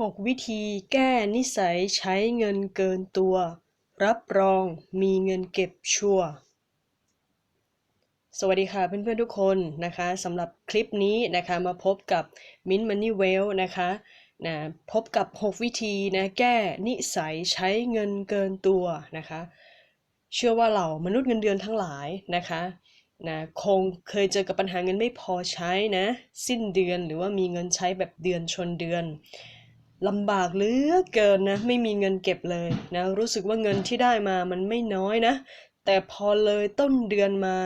6วิธีแก้นิสัยใช้เงินเกินตัว รับรองมีเงินเก็บชัวสวัสดีค่ะเพื่อนๆทุกคนนะคะสำหรับคลิปนี้นะคะมาพบกับ Mint Money Well นะคะนะพบกับ 6 วิธีนะแก้นิสัยใช้เงินเกินตัวนะคะ เชื่อว่าเหล่ามนุษย์เงินเดือนทั้งหลายนะคะนะคงเคยเจอกับปัญหาเงินไม่พอใช้นะสิ้นเดือนหรือว่ามีเงินใช้แบบเดือนชนเดือน ลำบากเหลือเกินนะ ไม่มีเงินเก็บเลยนะ รู้สึกว่าเงินที่ได้มามันไม่น้อยนะ แต่พอเลยต้นเดือนมา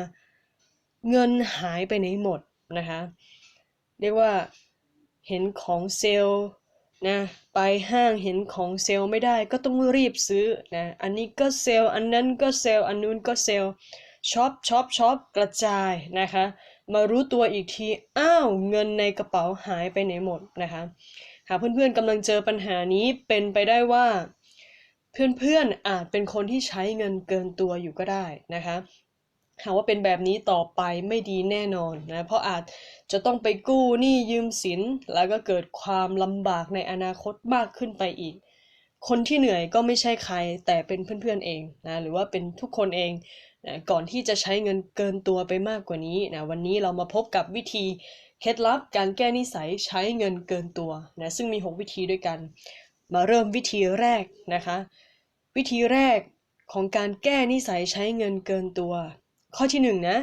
เงินหายไปไหนหมดนะคะ เรียกว่าเห็นของเซลนะไปห้างเห็นของเซลไม่ได้ก็ต้องรีบซื้อนะอันนี้ก็เซลอันนั้นก็เซลอันนู้นก็เซลช็อปช็อปช็อปกระจายนะคะ มารู้ตัวอีกที อ้าว เงินในกระเป๋าหายไปไหนหมดนะคะ หากเพื่อนๆกำลังเจอปัญหานี้เป็นไปได้ว่า เพื่อนๆอาจเป็นคนที่ใช้เงินเกินตัวอยู่ก็ได้นะคะหากว่าเป็นแบบนี้ต่อไปไม่ดีแน่นอนนะเพราะอาจจะต้องไปกู้หนี้ยืมสิน แล้วก็เกิดความลำบากในอนาคตมากขึ้นไปอีก คนที่เหนื่อยก็ไม่ใช่ใครแต่เป็นเพื่อนๆเองนะหรือว่าเป็นทุกคนเองนะก่อนที่จะใช้เงินเกินตัวไปมากกว่านี้นะวันนี้เรามาพบกับวิธี เคล็ดลับการแก้นิสัยใช้เงินเกินตัวนะซึ่งมี 6 วิธีด้วยกัน มาเริ่มวิธีแรกนะคะ วิธีแรกของการแก้นิสัยใช้เงินเกินตัว ข้อที่1นนะ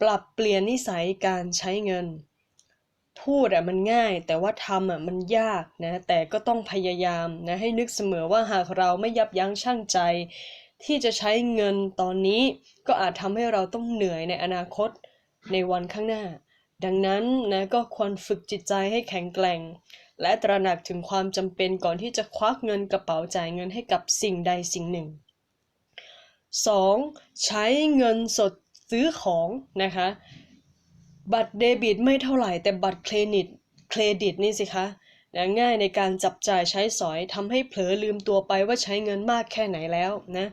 ปรับเปลี่ยนนิสัยการใช้เงิน พูดอะมันง่าย แต่ว่าทำอะมันยากนะแต่ก็ต้องพยายามนะให้นึกเสมอว่าหากเราไม่ยับยั้งชั่งใจ ที่จะใช้เงินตอนนี้ก็อาจทำให้เราต้องเหนื่อยในอนาคตในวันข้างหน้า ดังนั้นนะก็ควรฝึกจิตใจให้แข็งแกร่ง และตระหนักถึงความจำเป็นก่อนที่จะควักเงินกระเป๋าจ่ายเงินให้กับสิ่งใดสิ่งหนึ่ง 2. ใช้เงินสดซื้อของนะคะ บัตรเดบิตไม่เท่าไหร่แต่บัตรเครดิตเครดิตนี่สิคะนะง่ายในการจับจ่ายใช้สอยทำให้เผลอลืมตัวไปว่าใช้เงินมากแค่ไหนแล้วนะ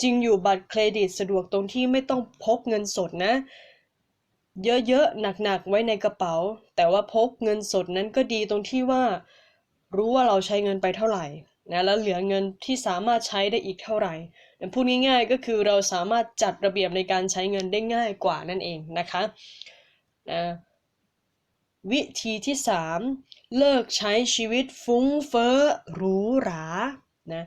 จริงอยู่บัตรเครดิตสะดวกตรงที่ไม่ต้องพกเงินสดนะ เยอะๆ หนักๆ ไว้ในกระเป๋า แต่ว่าพกเงินสดนั้นก็ดีตรงที่ว่า รู้ว่าเราใช้เงินไปเท่าไหร่นะแล้วเหลือเงินที่สามารถใช้ได้อีกเท่าไหร่พูดง่ายๆ ก็คือเราสามารถจัดระเบียบในการใช้เงินได้ง่ายกว่านั่นเองนะคะนะวิธีที่ 3 เลิกใช้ชีวิตฟุ้งเฟ้อหรูหรานะ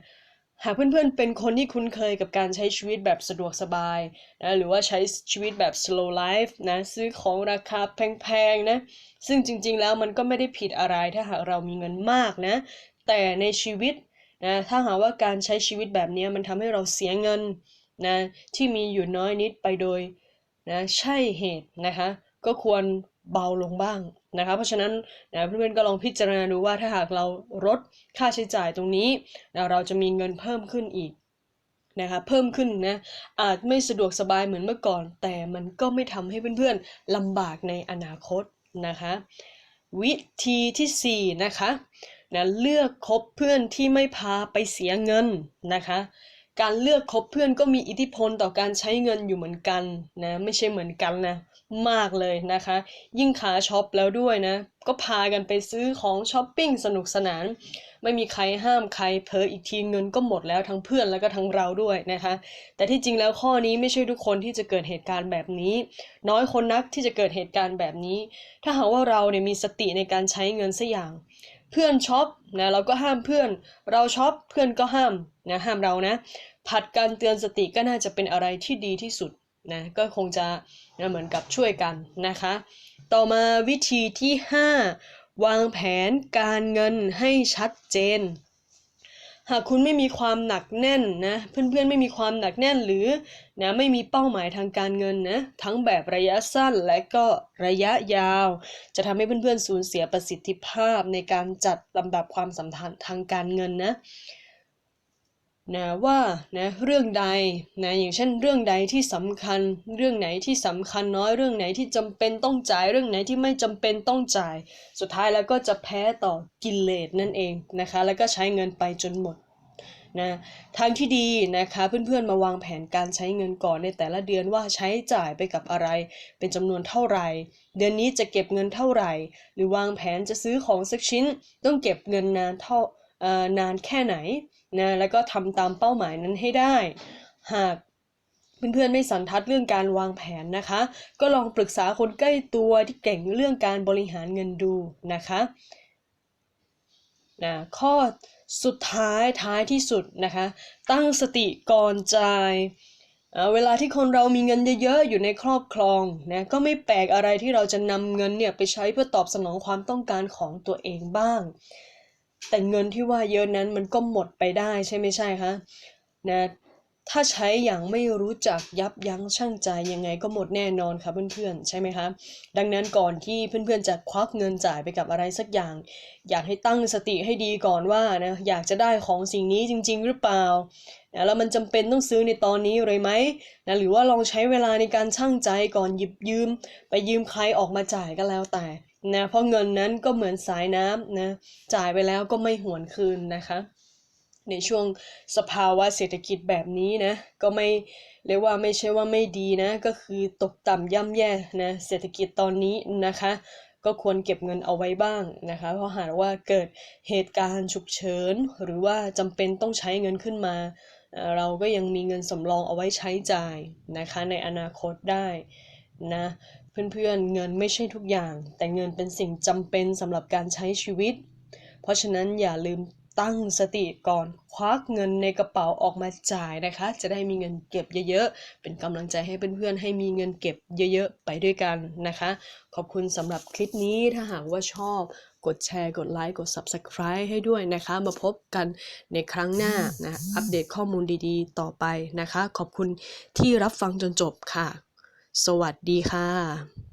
หากเพื่อนๆ เป็นคนที่คุ้นเคยกับการใช้ชีวิตแบบสะดวกสบายนะหรือว่าใช้ชีวิตแบบ slow life นะซื้อของราคาแพงๆนะซึ่งจริงๆแล้วมันก็ไม่ได้ผิดอะไรถ้าหากเรามีเงินมากนะแต่ในชีวิตนะถ้าหากว่าการใช้ชีวิตแบบนี้มันทำให้เราเสียเงินนะที่มีอยู่น้อยนิดไปโดยนะใช่เหตุนะคะก็ควร เบาลงบ้างนะคะเพราะฉะนั้นนะเพื่อนๆก็ลองพิจารณาดูว่าถ้าหากเราลดค่าใช้จ่ายตรงนี้นะเราจะมีเงินเพิ่มขึ้นอีกนะคะเพิ่มขึ้นนะอาจไม่สะดวกสบายเหมือนเมื่อก่อน แต่มันก็ไม่ทำให้เพื่อนๆลำบากในอนาคตนะคะวิธีที่4นะคะนะเลือกคบเพื่อนที่ไม่พาไปเสียเงินนะคะการเลือกคบเพื่อนก็มีอิทธิพลต่อการใช้เงินอยู่เหมือนกันนะไม่ใช่เหมือนกันนะ มากเลยนะคะ ยิ่งขาช็อปแล้วด้วยนะ ก็พากันไปซื้อของช้อปปิ้งสนุกสนาน ไม่มีใครห้ามใครเพออีกทีเงินก็หมดแล้วทั้งเพื่อนแล้วก็ทั้งเราด้วยนะคะ แต่ที่จริงแล้วข้อนี้ไม่ใช่ทุกคนที่จะเกิดเหตุการณ์แบบนี้ น้อยคนนักที่จะเกิดเหตุการณ์แบบนี้ ถ้าหากว่าเราเนี่ยมีสติในการใช้เงินสัอย่างเพื่อนช็อปนะเราก็ห้ามเพื่อน เราช็อปเพื่อนก็ห้ามนะห้ามเรานะ ผัดการเตือนสติก็น่าจะเป็นอะไรที่ดีที่สุด นะก็คงจะนะเหมือนกับช่วยกันนะคะ ต่อมาวิธีที่ 5 วางแผนการเงินให้ชัดเจน หากคุณไม่มีความหนักแน่นนะเพื่อนๆไม่มีความหนักแน่นหรือนะไม่มีเป้าหมายทางการเงินนะทั้งแบบระยะสั้นและก็ระยะยาว จะทำให้เพื่อนๆสูญเสียประสิทธิภาพในการจัดลำดับความสำคัญทางการเงินนะ นะว่านะเรื่องใดนะอย่างเช่นเรื่องใดที่สำคัญ เรื่องไหนที่สำคัญน้อยเรื่องไหนที่จำเป็นต้องจ่าย เรื่องไหนที่ไม่จำเป็นต้องจ่าย สุดท้ายแล้วก็จะแพ้ต่อกิเลสนั่นเองนะคะ แล้วก็ใช้เงินไปจนหมดนะทางที่ดีนะคะเพื่อนๆมาวางแผนการใช้เงินก่อนในแต่ละเดือนว่าใช้จ่ายไปกับอะไร เป็นจำนวนเท่าไหร่ เดือนนี้จะเก็บเงินเท่าไหร่ หรือวางแผนจะซื้อของสักชิ้น ต้องเก็บเงินนานเท่า นานแค่ไหนนะแล้วก็ทำตามเป้าหมายนั้นให้ได้ หากเพื่อนๆไม่สันทัดเรื่องการวางแผนนะคะ ก็ลองปรึกษาคนใกล้ตัวที่เก่งเรื่องการบริหารเงินดูนะคะนะข้อสุดท้ายท้ายที่สุดนะคะ ตั้งสติก่อนจ่ายเอ่อเวลาที่คนเรามีเงินเยอะๆอยู่ในครอบครองนะก็ไม่แปลกอะไรที่เราจะนำเงินเนี่ยไปใช้เพื่อตอบสนองความต้องการของตัวเองบ้าง แต่เงินที่ว่าเยอะนั้นมันก็หมดไปได้ใช่ไม่ใช่คะนะถ้าใช้อย่างไม่รู้จักยับยั้งชั่งใจยังไงก็หมดแน่นอนค่ะเพื่อนๆใช่ไหมคะดังนั้นก่อนที่เพื่อนๆจะควักเงินจ่ายไปกับอะไรสักอย่าง อยากให้ตั้งสติให้ดีก่อนว่านะอยากจะได้ของสิ่งนี้จริง ๆ หรือเปล่านะแล้วมันจำเป็นต้องซื้อในตอนนี้เลยไหมนะหรือว่าลองใช้เวลาในการชั่งใจก่อนหยิบยืม ไปยืมใครออกมาจ่ายก็แล้วแต่ นะเพราะเงินนั้นก็เหมือนสายน้ำนะจ่ายไปแล้วก็ไม่หวนคืนนะคะ ในช่วงสภาวะเศรษฐกิจแบบนี้นะก็ไม่เรียกว่าไม่ใช่ว่าไม่ดีนะ ก็คือตกต่ำย่ำแย่นะเศรษฐกิจตอนนี้นะคะ ก็ควรเก็บเงินเอาไว้บ้างนะคะ เพราะหากว่าเกิดเหตุการณ์ฉุกเฉินหรือว่าจำเป็นต้องใช้เงินขึ้นมาเอ่อเราก็ยังมีเงินสำรองเอาไว้ใช้จ่ายนะคะในอนาคตได้ นะเพื่อนๆเงินไม่ใช่ทุกอย่าง แต่เงินเป็นสิ่งจำเป็นสำหรับการใช้ชีวิต เพราะฉะนั้นอย่าลืมตั้งสติก่อน ควักเงินในกระเป๋าออกมาจ่ายนะคะ จะได้มีเงินเก็บเยอะๆ เป็นกำลังใจให้เพื่อนๆ ให้มีเงินเก็บเยอะๆ ไปด้วยกันนะคะ ขอบคุณสำหรับคลิปนี้ถ้าหากว่าชอบ กดแชร์ กดไลค์ กด Subscribe ให้ด้วยนะคะ มาพบกันในครั้งหน้านะ อัปเดตข้อมูลดีๆ ต่อไปนะคะ ขอบคุณที่รับฟังจนจบค่ะ สวัสดีค่ะ